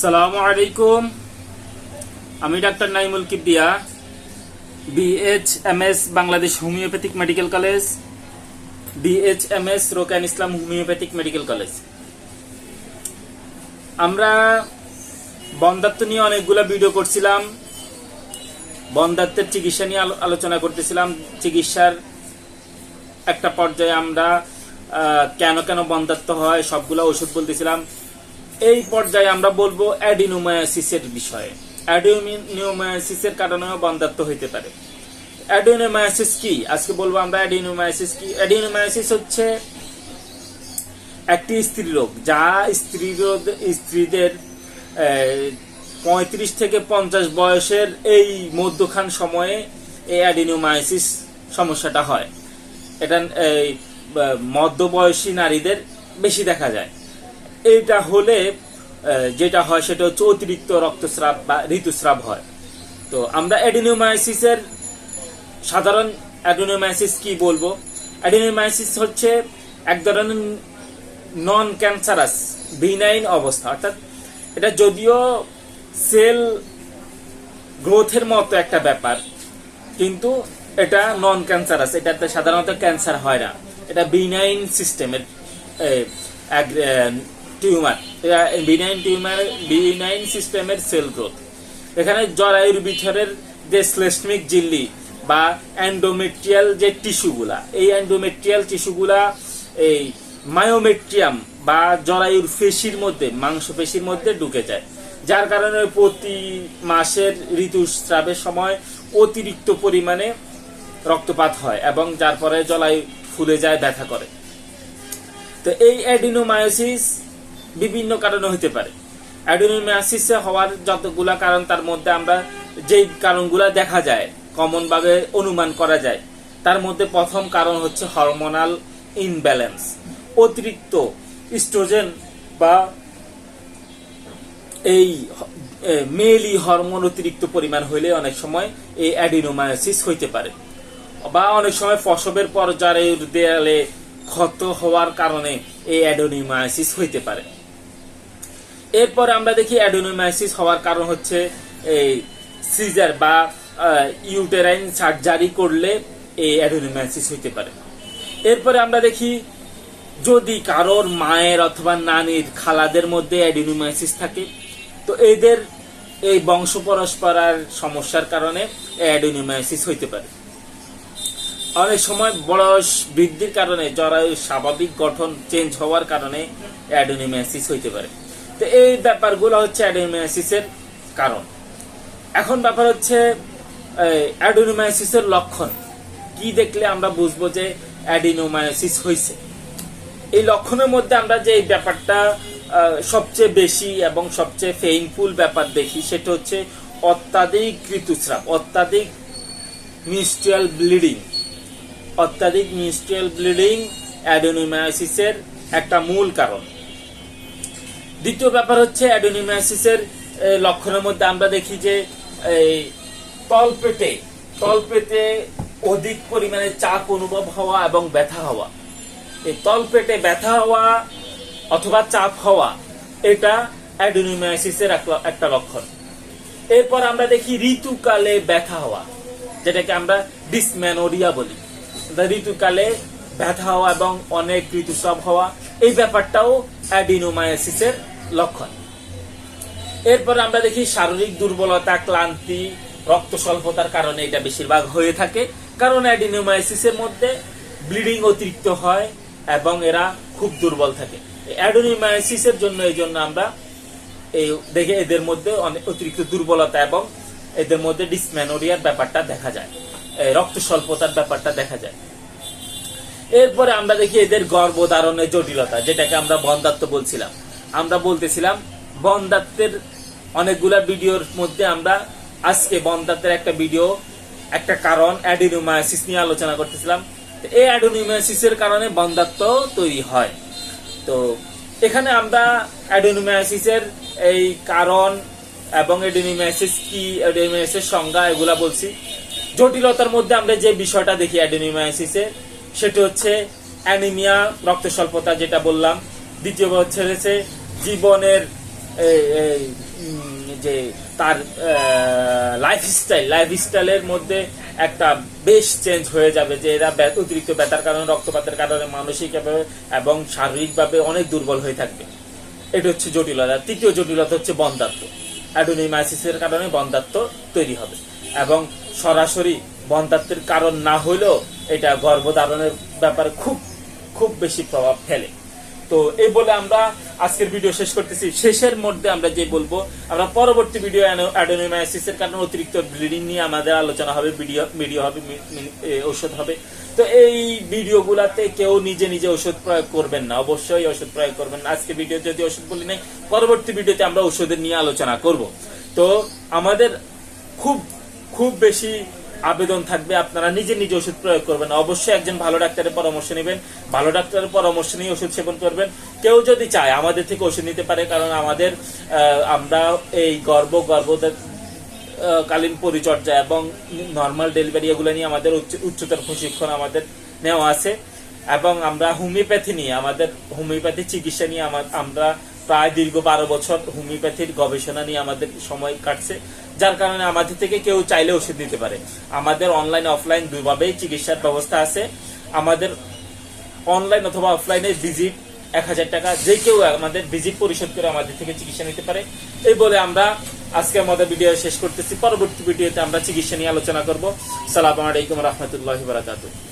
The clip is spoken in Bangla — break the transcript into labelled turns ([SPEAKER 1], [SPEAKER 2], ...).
[SPEAKER 1] সালামু আলাইকুম। আমি doctor Naimul Kibria BHMS Bangladesh homeopathic medical college BHMS Rokan Islam homeopathic medical college. আমরা বন্ধাত্ম নিয়ে অনেকগুলো ভিডিও করছিলাম, বন্ধাত্মের চিকিৎসা নিয়ে আলো- আলোচনা করতেছিলাম। চিকিৎসার একটা পর্যায়ে আমরা কেন কেন বন্ধাত্ম হয়, সবগুলো ওষুধ বলতেছিলাম। এই পর্যায়ে আমরা বলব অ্যাডিনোমায়াসিসের বিষয়ে। অ্যাডিনোমায়াসিসের কারণেও বন্ধাত্ম হইতে পারে। অ্যাডিনোমায়াসিস কি? আজকে বলব আমরা অ্যাডিনোমায়াসিস কি? অ্যাডিনোমায়াসিস হচ্ছে একটি স্ত্রী রোগ, যা স্ত্রী রোগ, স্ত্রীদের পঁয়ত্রিশ থেকে পঞ্চাশ বয়সের এই মধ্যখান সময়ে এই অ্যাডিনোমায়াসিস সমস্যাটা হয়। এটা, এই মধ্যবয়সী নারীদের বেশি দেখা যায়। এটা হলে যেটা হয় সেটা হচ্ছে অতিরিক্ত রক্তস্রাব বা ঋতুস্রাব হয়। তো আমরা অ্যাডিনোমায়াসিসের সাধারণ অ্যাডিনোমায়াসিস কি বলব? অ্যাডিনোমায়াসিস হচ্ছে এক ধরনের নন ক্যান্সারাস বিনাইন অবস্থা। অর্থাৎ এটা যদিও সেল গ্রোথের মতো একটা ব্যাপার, কিন্তু এটা নন ক্যান্সারাস এটাতে সাধারণত ক্যান্সার হয় না। এটা বিনাইন সিস্টেমের টিউমার বিনাইন টিউমার বিনাইন সিস্টেমের সেল গ্রোথ এখানে জরায়ুর ভিতরের যে শ্লেষ্মিক জিল্লি বা অ্যান্ডোমেট্রিয়াল যে টিস্যুগুলা এই অ্যান্ডোমেট্রিয়াল টিস্যুগুলা এই মায়োমেট্রিয়াম বা জরায়ুর পেশির মধ্যে মাংসপেশির মধ্যে ঢুকে যায়। যার কারণে প্রতি মাসের ঋতুস্রাবের সময় অতিরিক্ত পরিমাণে রক্তপাত হয় এবং যার পরে জলায়ু ফুলে যায়, ব্যথা করে। তো এই অ্যাডিনোমায়োসিস বিভিন্ন কারণে হতে পারে। অ্যাডিনোমায়োসিস হওয়ার যতগুলা কারণ, তার মধ্যে আমরা যেই কারণগুলা দেখা যায় কমন ভাবে অনুমান করা যায়, তার মধ্যে প্রথম কারণ হচ্ছে হরমোনাল ইনব্যালেন্স অতিরিক্ত ইস্ট্রোজেন বা এই মেলি হরমোন অতিরিক্ত পরিমাণ হইলে অনেক সময় এই অ্যাডিনোমায়োসিস হইতে পারে। বা অনেক সময় ফসবের পর্যায়ের দেয়ালে ক্ষত হওয়ার কারণে এই অ্যাডোনিমায়াসিস হইতে পারে। এরপর আমরা দেখি অ্যাডোনিমায়াসিস হওয়ার কারণ হচ্ছে এই সিজার বা ইউটেরাইন সার্জারি করলে এই অ্যাডোনিমায়াসিস হইতে পারে। এরপরে আমরা দেখি যদি কারোর মায়ের অথবা নানির খালাদের মধ্যে অ্যাডিনোমায়াসিস থাকে, তো এদের এই বংশ পরস্পরার সমস্যার কারণে অ্যাডোনিমায়াসিস হইতে পারে। অনেক সময় বয়স বৃদ্ধির কারণে, জরায়ুর স্বাভাবিক গঠন চেঞ্জ হওয়ার কারণে অ্যাডোনিমায়াসিস হইতে পারে। তো এই ব্যাপারগুলো হচ্ছে অ্যাডোনিমায়াসিসের কারণ। এখন ব্যাপার হচ্ছে অ্যাডোনিমায়াসিসের লক্ষণ। কি দেখলে আমরা বুঝব যে অ্যাডিনোমায়াসিস হয়েছে এই লক্ষণের মধ্যে আমরা যে এই ব্যাপারটা সবচেয়ে বেশি এবং সবচেয়ে পেইনফুল ব্যাপার দেখি সেটা হচ্ছে অত্যাধিক ঋতুস্রাব, অত্যাধিক মিস্ট্রিয়াল ব্লিডিং অত্যাধিক মিস্ট্রিয়াল ব্লিডিং অ্যাডোনিমায়াসিসের একটা মূল কারণ। দ্বিতীয় ব্যাপার হচ্ছে অ্যাডোনিমায়াসিসের এ, লক্ষণের মধ্যে আমরা দেখি যে এই তলপেটে তলপেটে অধিক পরিমাণে চাপ অনুভব হওয়া এবং ব্যথা হওয়া। এই তলপেটে ব্যথা হওয়া অথবা চাপ হওয়া এটা অ্যাডোনিমায়াসিসের এক- একটা লক্ষণ। এরপর আমরা দেখি ঋতুকালে ব্যথা হওয়া যেটাকে আমরা ডিসম্যানোরিয়া বলি। ঋতুকালে ব্যথা হওয়া এবং অনেক ঋতুস্রাব হওয়া এই ব্যাপারটাও অ্যাডিনোমায়াসিসের লক্ষণ। এরপর আমরা দেখি শারীরিক দুর্বলতা, ক্লান্তি, রক্ত স্বল্পতার কারণে এটা বেশিরভাগ হয়ে থাকে। কারণ অ্যাডিনোমায়াসিসের মধ্যে ব্লিডিং অতিরিক্ত হয় এবং এরা খুব দুর্বল থাকে। অ্যাডোনিমায়াসিসের জন্য এই জন্য আমরা এই দেখে এদের মধ্যে অনেক অতিরিক্ত দুর্বলতা এবং এদের মধ্যে ডিসম্যানোরিয়ার ব্যাপারটা দেখা যায়। রক্ত স্বল্পতার ব্যাপারটা দেখা যায়। এরপরে আমরা দেখি এদের গর্ভধারণের জটিলতা, যেটাকে আমরা বন্ধাত্ম বলছিলাম। আমরা বলতেছিলাম বন্ধাত্বের অনেকগুলা ভিডিওর মধ্যে আমরা আজকে বন্ধাত্বের একটা ভিডিও, একটা কারণ, অ্যাডিনোমায়াসিস নিয়ে আলোচনা করতেছিলাম। এই অ্যাডিনোমায়াসিসের কারণে বন্ধাত্ম তৈরি হয়। তো এখানে আমরা অ্যাডেনোমায়াসিসের এই কারণ এবং অ্যাডেনোমায়াসিস কি, অ্যাডেনোমায়াসিসের সংজ্ঞা এগুলা বলছি। জটিলতার মধ্যে আমরা যে বিষয়টা দেখি অ্যাডেনোমায়াসিসে, সেটা হচ্ছে অ্যানিমিয়া রক্ত স্বল্পতা যেটা বললাম। দ্বিতীয় হচ্ছে জীবনের যে তার লাইফস্টাইল লাইফস্টাইলের মধ্যে একটা বেশ চেঞ্জ হয়ে যাবে যে এরা অতিরিক্ত ব্যথার কারণে, রক্তপাতের কারণে, মানসিকভাবে এবং শারীরিকভাবে অনেক দুর্বল হয়ে থাকবে। এটা হচ্ছে জটিলতা। তৃতীয় জটিলতা হচ্ছে বন্ধাত্ম অ্যাডোনিমাইসিসের কারণে বন্ধাত্ম তৈরি হবে এবং সরাসরি বন্ধাত্বের কারণ না হলেও এটা গর্ভধারণের ব্যাপারে খুব খুব বেশি প্রভাব ফেলে। তো এই বলে আমরা আজকের ভিডিও শেষ করতেছি। শেষের মধ্যে আমরা যে বলব, আমরা পরবর্তী ভিডিও অ্যাডোনিমাইসিসের কারণে অতিরিক্ত ব্লিডিং নিয়ে আমাদের আলোচনা হবে ভিডিও ভিডিও হবে ওষুধ হবে। তো এই ভিডিওগুলাতে কেউ নিজে নিজে ওষুধ প্রয়োগ করবেন না। অবশ্যই ওষুধ প্রয়োগ করবেন না। আজকে ভিডিও যদি ওষুধ বলি নাই, পরবর্তী ভিডিওতে আমরা ওষুধের নিয়ে আলোচনা করব। তো আমাদের খুব খুব বেশি আবেদন থাকবে, আপনারা নিজে নিজে ওষুধ প্রয়োগ করবেন। অবশ্যই একজন ভালো ডাক্তারের পরামর্শ নেবেন, ভালো ডাক্তারের পরামর্শ নিয়ে ওষুধ সেবন করবেন। কেউ যদি চায়, আমাদের থেকে ওষুধ নিতে পারে, কারণ আমাদের আমরা এই গর্ভ গর্ভ কালীন পরিচর্যা এবং নর্মাল ডেলিভারি এগুলো নিয়ে আমাদের উচ্চ- উচ্চতর প্রশিক্ষণ আমাদের নেওয়া আছে। এবং আমরা হোমিওপ্যাথি নিয়ে, আমাদের হোমিওপ্যাথি চিকিৎসা নিয়ে আমা- আমরা প্রায় দীর্ঘ বারো বছর হোমিওপ্যাথির গবেষণা নিয়ে আমাদের সময় কাটছে। যার কারণে আমাদের থেকে কেউ চাইলে ওষুধ নিতে পারে। আমাদের অনলাইন অফলাইন দুইভাবেই চিকিৎসার ব্যবস্থা আছে। আমাদের অনলাইন অথবা অফলাইনে ভিজিট এক হাজার টাকা, যে কেউ আমাদের ভিজিট পরিশোধ করে আমাদের থেকে চিকিৎসা নিতে পারে। এই বলে আমরা আজকে আমাদের ভিডিও শেষ করতেছি। পরবর্তী ভিডিওতে আমরা চিকিৎসা নিয়ে আলোচনা করব। সালাম আলাইকুম রহমতুল্লাহ বারাকাতুহ।